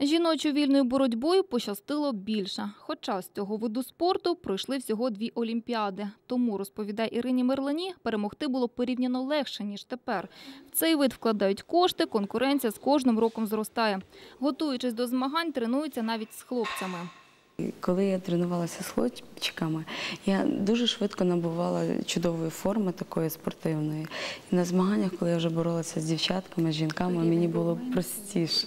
Жіночою вільною боротьбою пощастило більше. Хоча з цього виду спорту пройшли всього дві олімпіади. Тому, розповідає Ірині Мерлані, перемогти було порівняно легше, ніж тепер. В цей вид вкладають кошти, конкуренція з кожним роком зростає. Готуючись до змагань, тренуються навіть з хлопцями. Коли я тренувалася з хлопчиками, я дуже швидко набувала чудової форми такої спортивної. І на змаганнях, коли я вже боролася з дівчатками, з жінками, мені було простіше,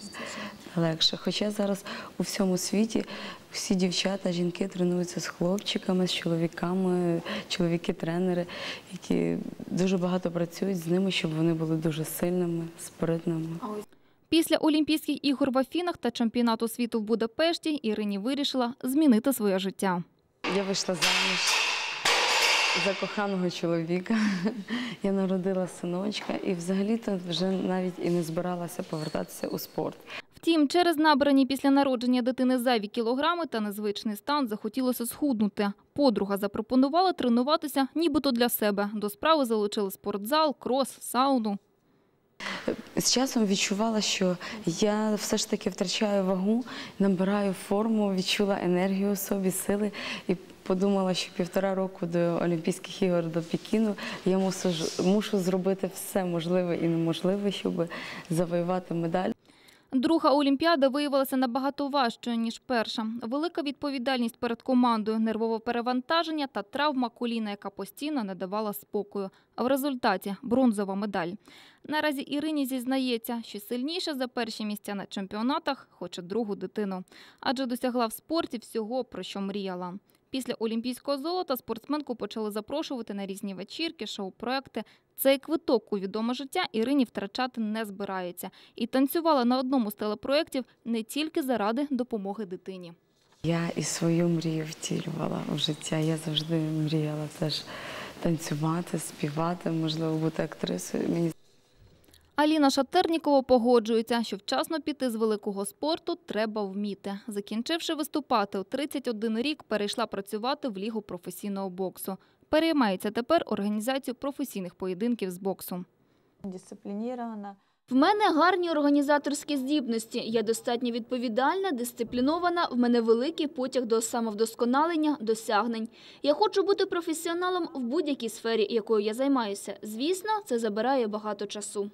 легше. Хоча зараз у всьому світі всі дівчата, жінки тренуються з хлопчиками, з чоловіками, чоловіки-тренери, які дуже багато працюють з ними, щоб вони були дуже сильними, спритними. Після Олімпійських ігор в Афінах та чемпіонату світу в Будапешті Ірині вирішила змінити своє життя. Я вийшла заміж за коханого чоловіка. Я народила синочка і взагалі-то вже навіть і не збиралася повертатися у спорт. Втім, через набрані після народження дитини зайві кілограми та незвичний стан захотілося схуднути. Подруга запропонувала тренуватися нібито для себе. До справи залучили спортзал, крос, сауну. З часом відчувала, що я все ж таки втрачаю вагу, набираю форму, відчула енергію у собі, сили і подумала, що півтора року до Олімпійських ігор до Пекіну я мушу, мушу зробити все можливе і неможливе, щоб завоювати медаль. Друга Олімпіада виявилася набагато важчою, ніж перша. Велика відповідальність перед командою, нервове перевантаження та травма коліна, яка постійно не давала спокою. А в результаті бронзова медаль. Наразі Ірині зізнається, що сильніше за перші місця на чемпіонатах хоче другу дитину, адже досягла в спорті всього, про що мріяла. Після олімпійського золота спортсменку почали запрошувати на різні вечірки, шоу-проекти. Цей квиток у відоме життя Ірині втрачати не збирається і танцювала на одному з телепроєктів не тільки заради допомоги дитині. Я і свою мрію втілювала в життя. Я завжди мріяла теж танцювати, співати, можливо, бути актрисою. Мені Аліна Шатернікова погоджується, що вчасно піти з великого спорту треба вміти. Закінчивши виступати у 31 рік, перейшла працювати в лігу професійного боксу. Переймається тепер організацією професійних поєдинків з боксу. дисциплінірована. В мене гарні організаторські здібності. Я достатньо відповідальна, дисциплінована. В мене великий потяг до самовдосконалення, досягнень. Я хочу бути професіоналом в будь-якій сфері, якою я займаюся. Звісно, це забирає багато часу.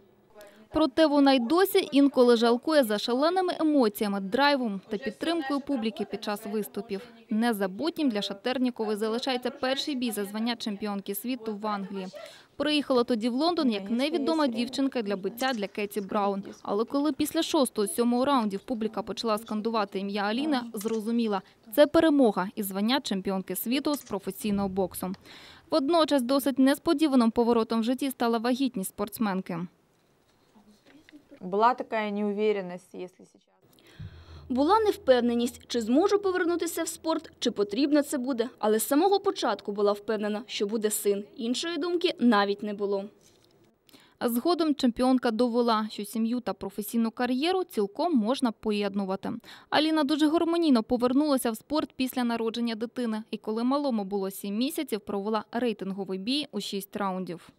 Проте вона й досі інколи жалкує за шаленими емоціями, драйвом та підтримкою публіки під час виступів. Незабутнім для Шатернікової залишається перший бій за звання чемпіонки світу в Англії. Приїхала тоді в Лондон як невідома дівчинка для биття для Кеті Браун. Але коли після шостого-сьомого раундів публіка почала скандувати ім'я Аліни, зрозуміла – це перемога і звання чемпіонки світу з професійного боксу. Водночас досить несподіваним поворотом в житті стала вагітність спортсменки. Була така неуверенность, если сейчас. Була невпевненість, чи зможу повернутися в спорт, чи потрібно це буде. Але з самого початку була впевнена, що буде син. Іншої думки навіть не було. А Згодом чемпіонка довела, що сім'ю та професійну кар'єру цілком можна поєднувати. Аліна дуже гармонійно повернулася в спорт після народження дитини. І коли малому було 7 місяців, провела рейтинговий бій у 6 раундів.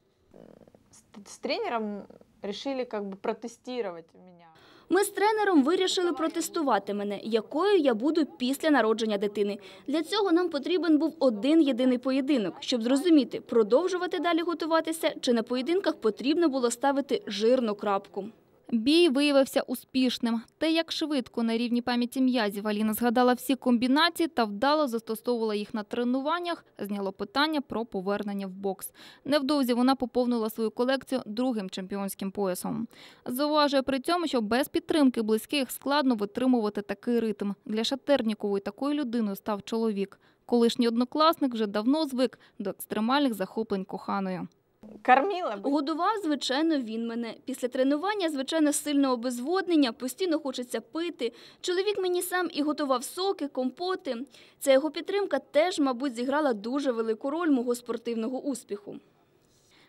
С тренером решили как бы протестировать меня. Ми з тренером вирішили протестувати мене, якою я буду після народження дитини. Для цього нам потрібен був один єдиний поєдинок, щоб зрозуміти, продовжувати далі готуватися, чи на поєдинках потрібно було ставити жирну крапку. Бій виявився успішним. Те, як швидко на рівні пам'яті м'язів Аліна згадала всі комбінації та вдало застосовувала їх на тренуваннях, зняло питання про повернення в бокс. Невдовзі вона поповнила свою колекцію другим чемпіонським поясом. Зауважує при цьому, що без підтримки близьких складно витримувати такий ритм. Для Шатернікової такою людиною став чоловік. Колишній однокласник вже давно звик до екстремальних захоплень коханою. Кормила бы. Годував, звичайно, він мене. Після тренування, звичайно, сильного обезводнення, постійно хочеться пити. Чоловік мені сам і готував соки, компоти. Ця його підтримка теж, мабуть, зіграла дуже велику роль мого спортивного успіху.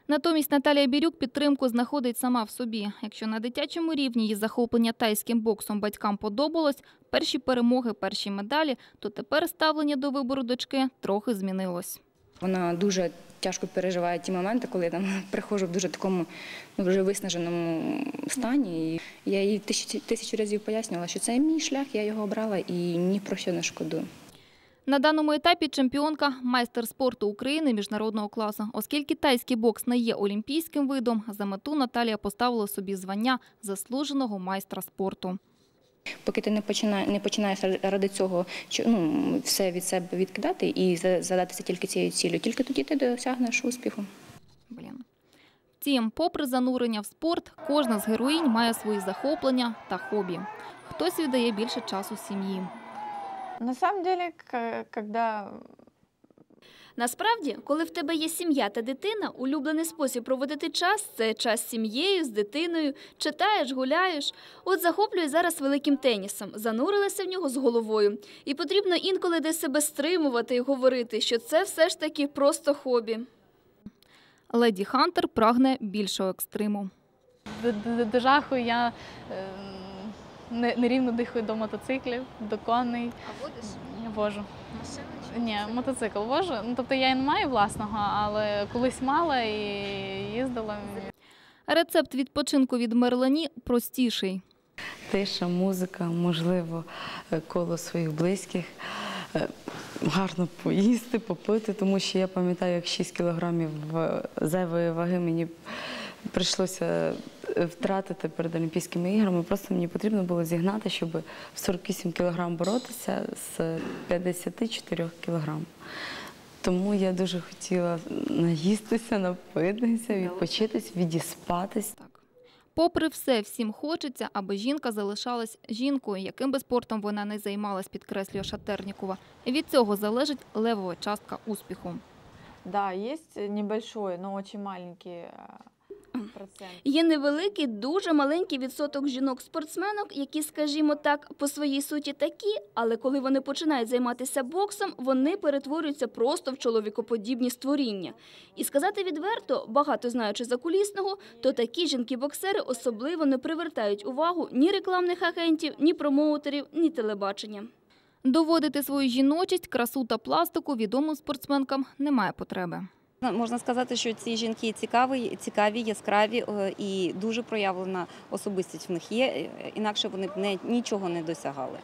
Натомість Наталія Бірюк підтримку знаходить сама в собі. Якщо на дитячому рівні її захоплення тайським боксом батькам подобалось, перші перемоги, перші медалі, то тепер ставлення до вибору дочки трохи змінилось. Вона дуже тяжко переживаю ті моменти, коли я там приходжу в дуже такому ну, вже виснаженому стані. І я їй тисячу, тисячу разів пояснювала, що це мій шлях, я його обрала і ні про що не шкодую. На даному етапі чемпіонка майстер спорту України міжнародного класу. Оскільки тайський бокс не є олімпійським видом, за мету Наталія поставила собі звання заслуженого майстра спорту. Поки ти не починаєш, не починаєш ради цього що, ну, все від себе відкидати і за- задатися тільки цією цілею, тільки тоді ти досягнеш успіху. Блін. Втім, попри занурення в спорт, кожна з героїнь має свої захоплення та хобі. Хтось віддає більше часу сім'ї. На самом деле, когда Насправді, коли в тебе є сім'я та дитина, улюблений спосіб проводити час це час з сім'єю, з дитиною, читаєш, гуляєш. От захоплююсь зараз великим тенісом, занурилася в нього з головою. І потрібно інколи десь себе стримувати і говорити, що це все ж таки просто хобі. Леді Хантер прагне більшого екстриму. До, жаху я е, не, нерівно дихаю до мотоциклів, до коней. А водиш Вожу. машину? Ні, мотоцикл вожу. Ну, тобто я і не маю власного, але колись мала і їздила. Рецепт відпочинку від Мерлані простіший. Тиша, музика, можливо, е, коло своїх близьких. е, Гарно поїсти, попити, тому що я пам'ятаю, як 6 кілограмів е, зайвої ваги мені прийшлося втратити перед Олімпійськими іграми. Просто мені потрібно було зігнати, щоб в 48 кілограм боротися з 54 кілограм. Тому я дуже хотіла наїстися, напитися, відпочитись, відіспатись. Попри все, всім хочеться, аби жінка залишалась жінкою, яким би спортом вона не займалась, підкреслює Шатернікова. Від цього залежить левова частка успіху. да, есть небольшой, но очень маленький э, процент. Є невеликий, дуже маленький відсоток жінок-спортсменок, які, скажімо так, по своїй суті такі, але коли вони починають займатися боксом, вони перетворюються просто в чоловікоподібні створіння. І сказати відверто, багато знаючи закулісного, то такі жінки-боксери особливо не привертають увагу ні рекламних агентів, ні промоутерів, ні телебачення. Доводити свою жіночість, красу та пластику відомим спортсменкам немає потреби. Ну, Можна сказати, що ці жінки цікаві, цікаві, яскраві е, і дуже проявлена особистість в них є, е, інакше вони б не, нічого не досягали.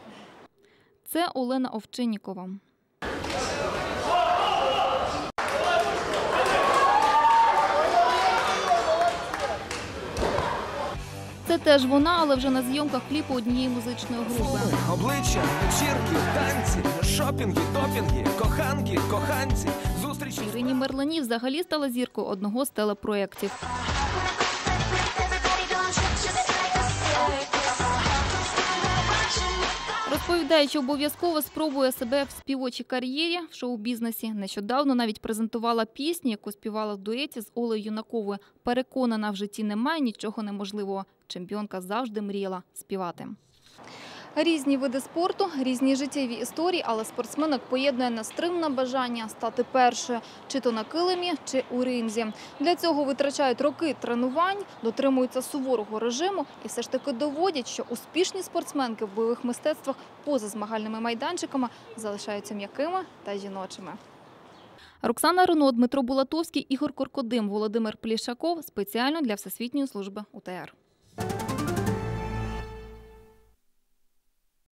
Це Олена Овчиннікова. Це теж вона, але вже на зйомках кліпу однієї музичної групи. Обличчя, вечірки, танці, шопінги, топінги, коханки, коханці, зустрічі. Ірині Мерлані взагалі стала зіркою одного з телепроєктів. Розповідає, обов'язково спробує себе в співочій кар'єрі в шоу-бізнесі. Нещодавно навіть презентувала пісню, яку співала в дуеті з Олею Юнаковою. Переконана, в житті немає нічого неможливого. Чемпіонка завжди мріяла співати. Різні види спорту, різні життєві історії, але спортсменок поєднує нестримне бажання стати першою, чи то на килимі, чи у ринзі. Для цього витрачають роки тренувань, дотримуються суворого режиму і все ж таки доводять, що успішні спортсменки в бойових мистецтвах поза змагальними майданчиками залишаються м'якими та жіночими. Роксана Рено, Дмитро Булатовський, Ігор Коркодим, Володимир Плішаков спеціально для Всесвітньої служби УТР.